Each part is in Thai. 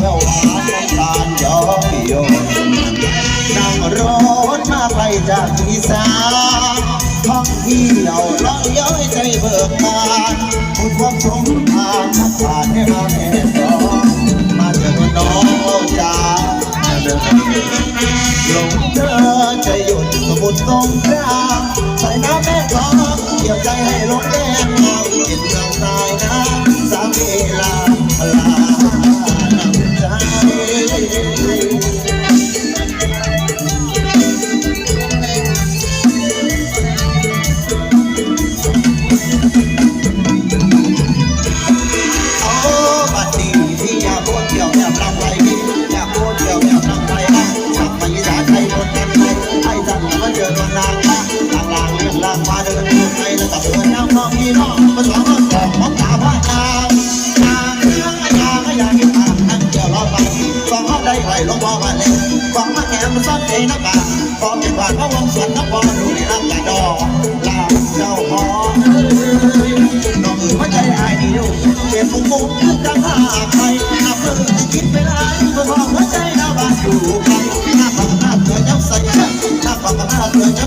แววหาในการย้อยยนนั่งรถมาไกลจากอีสานท่องเที่ยวร้อยย้อยใจเบิกบานพูดความสงทางมาผ่านให้มาแม่สองมาเจอน้องจ๋าลงเธอจะหยุดสมุดตรงกลางใส่น้ำแม่กลองเกี่ยวใจให้ลงแดงงามกินน้ำตายน้ำสามเวลา นใจนักบาพอเป็นบานพระวงสวนนักบอลดูในร่างกายดอกลาเจ้าพอน้องเอ๋ยว่าใจอายเดียวเก็บมุกมุกคือจังหาใครนับเพิ่งที่คิดไปได้เพื่อความหัวใจดาวบานอยู่ไกลหน้าฝังหน้าเธอยับใส่หน้าฝังหน้าเธอ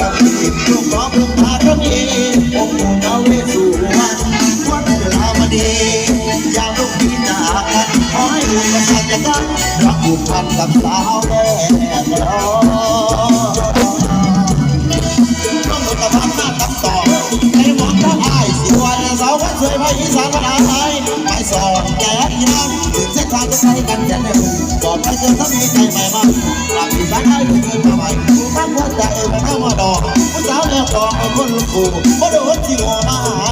รักผูกพันกับสาวแม่กลต้องหมดกับพันหน้ากับต่อในหวังท่านอายสิวันสาววันสวยพระอีสานพระอาไทยไปสอนแก่อีน้ำถึงเส้นทางจะใช้กันแค่ไหนก่อนไปเจอทั้งมีใจใหม่มา ผู้สาวแล้วดอกเอาคนลูกคู่มาโดนที่หัวมา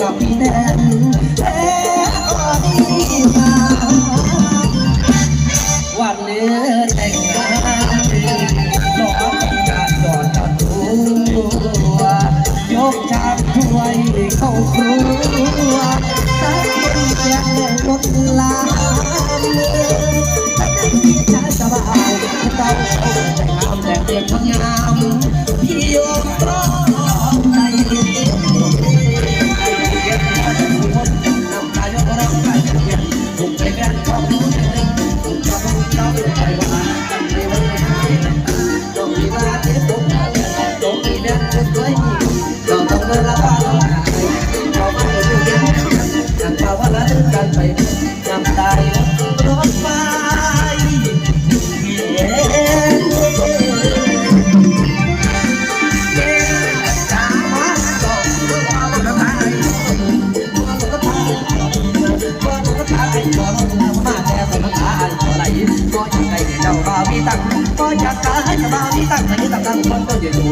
กับแดนเอ๊ะก็ดีมาวันเนื้อแต่งงานน้องต้องการกอดกันตัวยกชามถ้วยเข้าครัวตั้งเป็นแจกแดงรถลานตั้งยาเอาแต่งามแต่งเด็กงามพี่ยกร้อง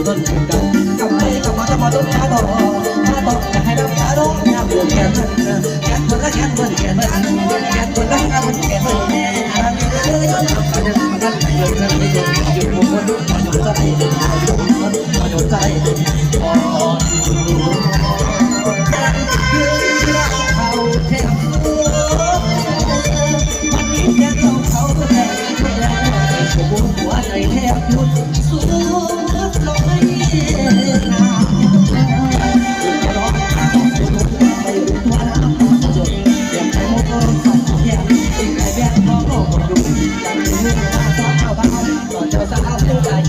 ต้นกันกำไรกำมาจะมาต้นขาต่อขาต่อจะให้น้ำตาร้องยามปวดแขนมันแขนมันก็แขนมันแขนมันแขนมันก็แขนมันแขนมันแน่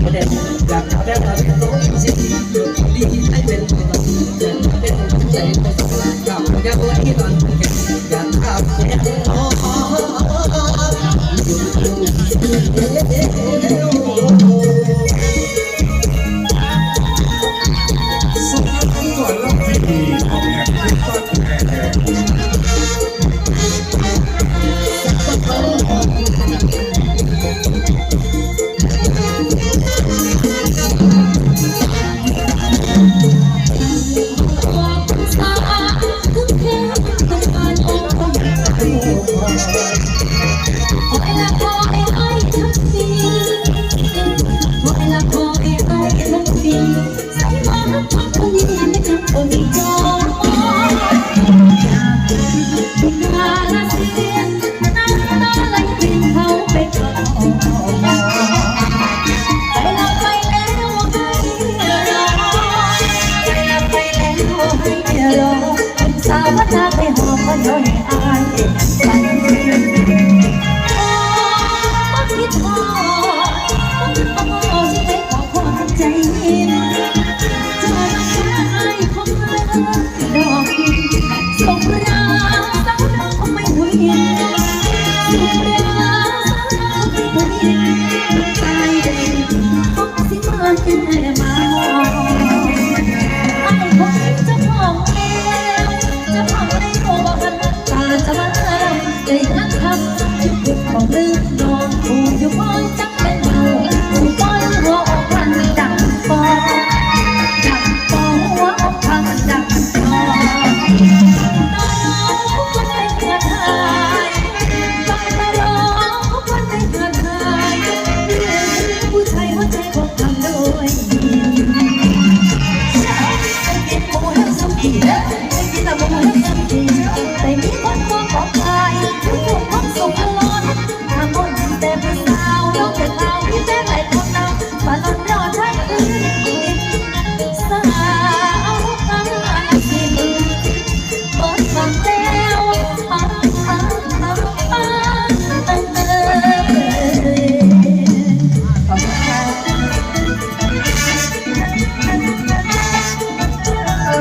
ประเด็นอยากหาแม่ทำให้น้องมีสิทธิ์ดีให้เป็นคนละอยากเป็นคนใจคนอยากอยากไว้ตอนแก่อยากทำให้น้องอยู่ตรงนี้